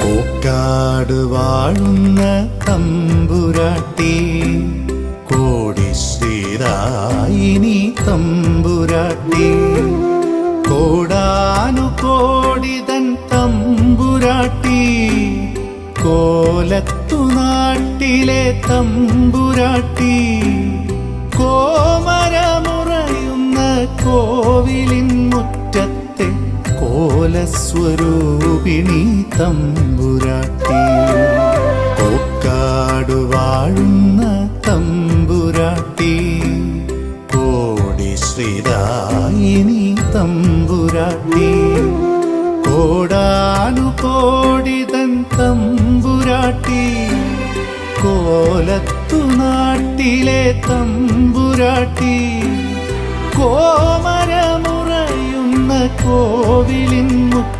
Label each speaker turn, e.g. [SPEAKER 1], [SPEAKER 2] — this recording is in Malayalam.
[SPEAKER 1] പൂക്കാട് വാഴുന്ന തമ്പുരാട്ടി കോടിശ്രീരായിനി തമ്പുരാട്ടി. കോടാനു കോടിതൻ തമ്പുരാട്ടി കോലത്തു നാട്ടിലെ തമ്പുരാട്ടി. കോലസ്വരൂപിണി തമ്പുരാട്ടി. കോക്കാട് വാഴുന്ന തമ്പുരാട്ടി. കോടി ശ്രീദായിനി തമ്പുരാട്ടി. കോടാനു കോടിതൻ തമ്പുരാട്ടി. കോലത്തു നാട്ടിലെ തമ്പുരാട്ടി. കോമരമുറയുന്ന കോവിലിൻ മുറ്റത്തെ കോ